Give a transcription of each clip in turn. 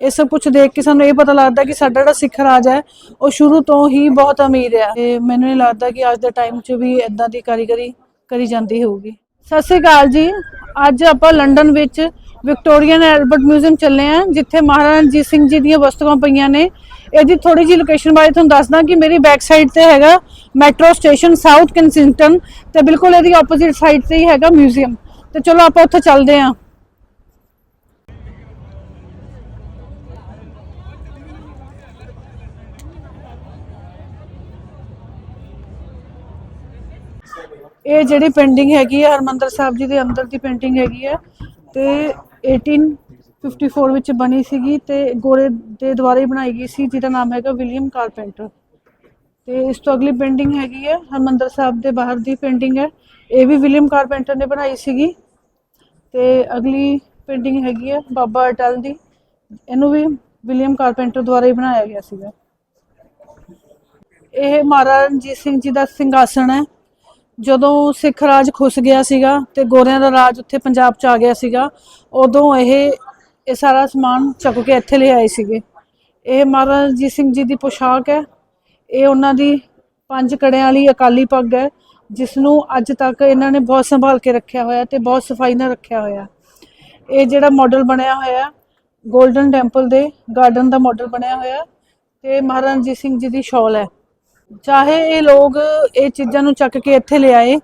ਇਹ ਸਭ ਕੁਝ ਦੇਖ ਕੇ ਸਾਨੂੰ ਇਹ ਪਤਾ ਲੱਗਦਾ ਕਿ ਸਾਡਾ ਜਿਹੜਾ ਸਿੱਖ ਰਾਜ ਹੈ, ਉਹ ਸ਼ੁਰੂ ਤੋਂ ਹੀ ਬਹੁਤ ਅਮੀਰ ਹੈ। ਤੇ ਮੈਨੂੰ ਨਹੀਂ ਲੱਗਦਾ ਕਿ ਅੱਜ ਦੇ ਟਾਈਮ 'ਚ ਵੀ ਇਦਾਂ ਦੀ ਕਾਰੀਗਰੀ ਕਰੀ ਜਾਂਦੀ ਹੋਊਗੀ। ਸਤਿ ਸ਼੍ਰੀ ਅਕਾਲ ਜੀ। ਅੱਜ ਆਪਾਂ ਲੰਡਨ ਵਿੱਚ ਵਿਕਟੋਰੀਅਨ ਐਲਬਰਟ ਮਿਊਜ਼ੀਅਮ ਚੱਲੇ ਆ ਜਿੱਥੇ ਮਹਾਰਾਜਾ ਰਣਜੀਤ ਸਿੰਘ ਜੀ ਦੀਆਂ ਵਸਤੂਆਂ ਪਈਆਂ ਨੇ। ਇਹਦੀ ਥੋੜੀ ਜਿਹੀ ਲੋਕੇਸ਼ਨ ਬਾਰੇ ਤੁਹਾਨੂੰ ਦੱਸਦਾ ਕਿ ਮੇਰੀ ਬੈਕ ਸਾਈਡ ਤੇ ਹੈਗਾ ਮੈਟਰੋ ਸਟੇਸ਼ਨ ਸਾਊਥ ਕੈਂਸਿੰਗਟਨ ਤੇ ਬਿਲਕੁਲ ਇਹਦੀ ਆਪੋਜ਼ਿਟ ਸਾਈਡ ਤੇ ਹੀ ਹੈਗਾ ਮਿਊਜ਼ੀਅਮ ਤੇ ਚਲੋ ਆਪਾਂ ਉੱਥੇ ਚੱਲਦੇ ਹਾਂ। ਇਹ ਜਿਹੜੀ ਪੇਂਟਿੰਗ ਹੈਗੀ ਹੈ ਹਰਮੰਦਰ ਸਾਹਿਬ ਜੀ ਦੇ ਅੰਦਰ ਦੀ ਪੇਂਟਿੰਗ ਹੈਗੀ ਹੈ ਤੇ 1854 ਵਿੱਚ ਬਣੀ ਸੀਗੀ ਤੇ ਗੋਰੇ ਦੇ ਦੁਆਰਾ ਹੀ ਬਣਾਈ ਗਈ ਸੀ, ਜਿਹਦਾ ਨਾਮ ਹੈਗਾ ਵਿਲੀਅਮ ਕਾਰਪੈਂਟਰ ਤੇ ਇਸ ਤੋਂ ਅਗਲੀ ਪੇਂਟਿੰਗ ਹੈਗੀ ਹੈ ਹਰਮੰਦਰ ਸਾਹਿਬ ਦੇ ਬਾਹਰ ਦੀ ਪੇਂਟਿੰਗ ਹੈ। ਇਹ ਵੀ ਵਿਲੀਅਮ ਕਾਰਪੈਂਟਰ ਨੇ ਬਣਾਈ ਸੀਗੀ। ਤੇ ਅਗਲੀ ਪੇਂਟਿੰਗ ਹੈਗੀ ਹੈ ਬਾਬਾ ਅਟਲ ਦੀ। ਇਹਨੂੰ ਵੀ ਵਿਲੀਅਮ ਕਾਰਪੈਂਟਰ ਦੁਆਰਾ ਹੀ ਬਣਾਇਆ ਗਿਆ ਸੀਗਾ। ਇਹ ਮਹਾਰਾਜਾ ਰਣਜੀਤ ਸਿੰਘ ਜੀ ਦਾ ਸਿੰਘਾਸਣ ਹੈ। ਜਦੋਂ ਸਿੱਖ ਰਾਜ ਖੁੱਸ ਗਿਆ ਸੀਗਾ ਤੇ ਗੋਰਿਆਂ ਦਾ ਰਾਜ ਉੱਥੇ ਪੰਜਾਬ ਚ ਆ ਗਿਆ ਸੀਗਾ, ਉਦੋਂ ਇਹ ਇਹ ਸਾਰਾ ਸਮਾਨ ਚੱਕ ਕੇ ਇੱਥੇ ਲੈ ਆਏ ਸੀਗੇ। ਇਹ ਮਹਾਰਾਜਾ ਰਣਜੀਤ ਸਿੰਘ ਜੀ ਦੀ ਪੋਸ਼ਾਕ ਹੈ। ਇਹ ਉਹਨਾਂ ਦੀ ਪੰਜ ਕੜਿਆਂ ਵਾਲੀ ਅਕਾਲੀ ਪੱਗ ਹੈ ਜਿਸ ਨੂੰ ਅੱਜ ਤੱਕ ਇਹਨਾਂ ਨੇ ਬਹੁਤ ਸੰਭਾਲ ਕੇ ਰੱਖਿਆ ਹੋਇਆ ਤੇ ਬਹੁਤ ਸਫ਼ਾਈ ਨਾਲ ਰੱਖਿਆ ਹੋਇਆ। ਇਹ ਜਿਹੜਾ ਮਾਡਲ ਬਣਿਆ ਹੋਇਆ 골ਡਨ ਟੈਂਪਲ ਦੇ ਗਾਰਡਨ ਦਾ ਮਾਡਲ ਬਣਿਆ ਹੋਇਆ ਤੇ ਮਹਾਰਾਜਾ ਰਣਜੀਤ ਸਿੰਘ ਜੀ ਦੀ ਸ਼ਾਲ ਹੈ। ਚਾਹੇ ਇਹ ਲੋਕ ਇਹ ਚੀਜ਼ਾਂ ਨੂੰ ਚੱਕ ਕੇ ਇੱਥੇ ਲਿਆਏ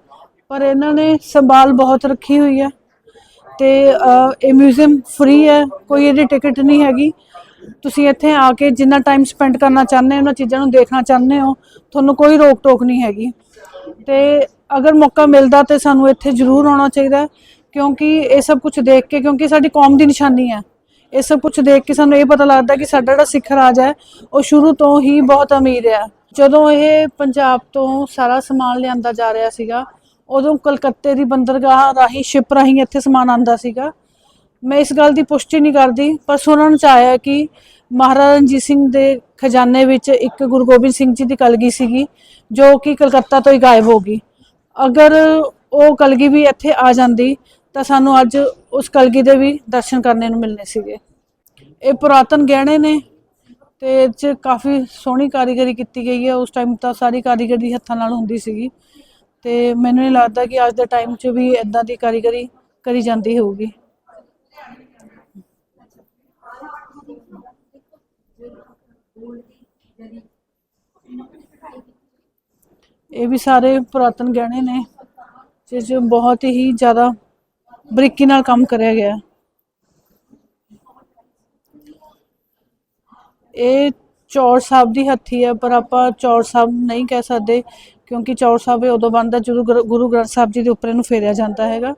ਪਰ ਇਹਨਾਂ ਨੇ ਸੰਭਾਲ ਬਹੁਤ ਰੱਖੀ ਹੋਈ ਹੈ। ਤੇ ਇਹ ਮਿਊਜ਼ੀਅਮ ਫ੍ਰੀ ਹੈ, ਕੋਈ ਇਹਦੀ ਟਿਕਟ ਨਹੀਂ ਹੈਗੀ। ਤੁਸੀਂ ਇੱਥੇ ਆ ਕੇ ਜਿੰਨਾ ਟਾਈਮ ਸਪੈਂਡ ਕਰਨਾ ਚਾਹੁੰਦੇ ਹੋ, ਉਹਨਾਂ ਚੀਜ਼ਾਂ ਨੂੰ ਦੇਖਣਾ ਚਾਹੁੰਦੇ ਹੋ, ਤੁਹਾਨੂੰ ਕੋਈ ਰੋਕ ਟੋਕ ਨਹੀਂ ਹੈਗੀ। ਤੇ ਅਗਰ ਮੌਕਾ ਮਿਲਦਾ ਤੇ ਸਾਨੂੰ ਇੱਥੇ ਜ਼ਰੂਰ ਆਉਣਾ ਚਾਹੀਦਾ ਕਿਉਂਕਿ ਇਹ ਸਭ ਕੁਝ ਦੇਖ ਕੇ, ਕਿਉਂਕਿ ਸਾਡੀ ਕੌਮ ਦੀ ਨਿਸ਼ਾਨੀ ਹੈ। ਇਹ ਸਭ ਕੁਝ ਦੇਖ ਕੇ ਸਾਨੂੰ ਇਹ ਪਤਾ ਲੱਗਦਾ ਕਿ ਸਾਡਾ ਜਿਹੜਾ ਸਿੱਖ ਰਾਜ ਹੈ, ਉਹ ਸ਼ੁਰੂ ਤੋਂ ਹੀ ਬਹੁਤ ਅਮੀਰ ਹੈ। ਜਦੋਂ ਇਹ ਪੰਜਾਬ ਤੋਂ ਸਾਰਾ ਸਮਾਨ ਲਿਆਂਦਾ ਜਾ ਰਿਹਾ ਸੀਗਾ, ਉਦੋਂ ਕਲਕੱਤੇ ਦੀ ਬੰਦਰਗਾਹ ਰਾਹੀਂ, ਸ਼ਿਪ ਰਾਹੀਂ ਇੱਥੇ ਸਮਾਨ ਆਂਦਾ ਸੀਗਾ। ਮੈਂ ਇਸ ਗੱਲ ਦੀ ਪੁਸ਼ਟੀ ਨਹੀਂ ਕਰਦੀ, ਪਰ ਸੁਣਨ ਚ ਆਇਆ ਕਿ ਮਹਾਰਾਜਾ ਰਣਜੀਤ ਸਿੰਘ ਦੇ ਖਜ਼ਾਨੇ ਵਿੱਚ ਇੱਕ ਗੁਰੂ ਗੋਬਿੰਦ ਸਿੰਘ ਜੀ ਦੀ ਕਲਗੀ ਸੀਗੀ, ਜੋ ਕਿ ਕਲਕੱਤਾ ਤੋਂ ਹੀ ਗਾਇਬ ਹੋ ਗਈ। ਅਗਰ ਉਹ ਕਲਗੀ ਵੀ ਇੱਥੇ ਆ ਜਾਂਦੀ, ਤਾਂ ਸਾਨੂੰ ਅੱਜ ਉਸ ਕਲਗੀ ਦੇ ਵੀ ਦਰਸ਼ਨ ਕਰਨੇ ਨੂੰ ਮਿਲਨੇ ਸੀਗੇ। ਇਹ ਪੁਰਾਤਨ ਗਹਿਣੇ ਨੇ ਤੇ ਇਹ 'ਚ ਕਾਫੀ ਸੋਹਣੀ ਕਾਰੀਗਰੀ ਕੀਤੀ ਗਈ ਹੈ। ਉਸ ਟਾਈਮ ਤਾਂ ਸਾਰੀ ਕਾਰੀਗਰੀ ਹੱਥਾਂ ਨਾਲ ਹੁੰਦੀ ਸੀਗੀ। ਤੇ ਮੈਨੂੰ ਨਹੀਂ ਲੱਗਦਾ ਕਿ ਅੱਜ ਦੇ ਟਾਈਮ 'ਚ ਵੀ ਇਦਾਂ ਦੀ ਕਾਰੀਗਰੀ ਕਰੀ ਜਾਂਦੀ ਹੋਊਗੀ। ਇਹ ਵੀ ਸਾਰੇ ਪੁਰਾਤਨ ਗਹਿਣੇ ਨੇ, ਜਿਸ 'ਚ ਬਹੁਤ ਹੀ ਜ਼ਿਆਦਾ ਬਰੀਕੀ ਨਾਲ ਕੰਮ ਕਰਿਆ ਗਿਆ। ਹੈ। ਇਹ ਚੌਰ ਸਾਹਿਬ ਦੀ ਹੱਥੀ ਹੈ, ਪਰ ਆਪਾਂ ਚੌਰ ਸਾਹਿਬ ਨਹੀਂ ਕਹਿ ਸਕਦੇ, ਕਿਉਂਕਿ ਚੌਰ ਸਾਹਿਬ ਇਹ ਉਦੋਂ ਬਣਦਾ ਜਦੋਂ ਗੁਰੂ- ਗੁਰੂ ਗ੍ਰੰਥ ਸਾਹਿਬ ਜੀ ਦੇ ਉੱਪਰ ਇਹਨੂੰ ਫੇਰਿਆ ਜਾਂਦਾ ਹੈਗਾ।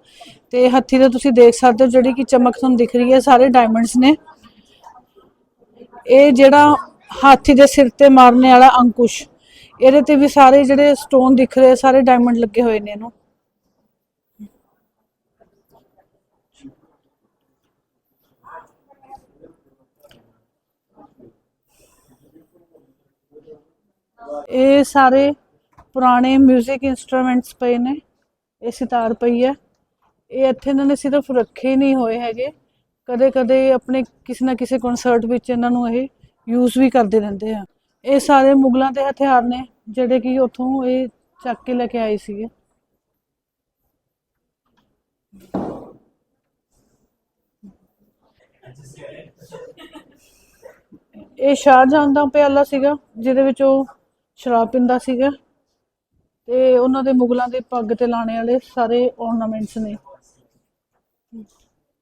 ਤੇ ਇਹ ਹੱਥੀ ਤੇ ਤੁਸੀਂ ਦੇਖ ਸਕਦੇ ਹੋ, ਜਿਹੜੀ ਕਿ ਚਮਕ ਤੁਹਾਨੂੰ ਦਿਖ ਰਹੀ ਹੈ, ਸਾਰੇ ਡਾਇਮੰਡਸ ਨੇ। ਇਹ ਜਿਹੜਾ ਹਾਥੀ ਦੇ ਸਿਰ ਤੇ ਮਾਰਨੇ ਵਾਲਾ ਅੰਕੁਸ਼, ਇਹਦੇ ਤੇ ਵੀ ਸਾਰੇ ਜਿਹੜੇ ਸਟੋਨ ਦਿਖ ਰਹੇ ਸਾਰੇ ਡਾਇਮੰਡ ਲੱਗੇ ਹੋਏ ਨੇ ਇਹਨੂੰ। ਇਹ ਸਾਰੇ ਪੁਰਾਣੇ 뮤직 ਇਨਸਟਰੂਮੈਂਟਸ ਪਏ ਨੇ। ਇਹ ਸਿਤਾਰ ਪਈ ਹੈ। ਇਹ ਇੱਥੇ ਇਹਨਾਂ ਨੇ ਸਿਰਫ ਰੱਖੇ ਨਹੀਂ ਹੋਏ ਹੈਗੇ। ਕਦੇ ਕਦੇ ਆਪਣੇ ਕਿਸੇ ਨਾ ਕਿਸੇ ਕਨਸਰਟ ਵਿੱਚ ਇਹਨਾਂ ਨੂੰ ਇਹ ਯੂਜ਼ ਵੀ ਕਰਦੇ ਰਹਿੰਦੇ ਆ। ਇਹ ਸਾਰੇ ਮੁਗਲਾਂ ਦੇ ਹਥਿਆਰ ਨੇ, ਜਿਹੜੇ ਕਿ ਉੱਥੋਂ ਇਹ ਚੱਕ ਕੇ ਲੈ ਕੇ ਆਏ ਸੀਗੇ। ਇਹ ਸ਼ਾਹਜਹਾਨ ਦਾ ਪਿਆਲਾ ਸੀਗਾ, ਜਿਹਦੇ ਵਿੱਚ ਉਹ ਸ਼ਰਾਬ ਪੀਂਦਾ ਸੀਗਾ ਤੇ ਉਹਨਾਂ ਦੇ ਮੁਗਲਾਂ ਦੇ ਪੱਗ ਤੇ ਲਾਣੇ ਵਾਲੇ ਸਾਰੇ ornaments ਨੇ।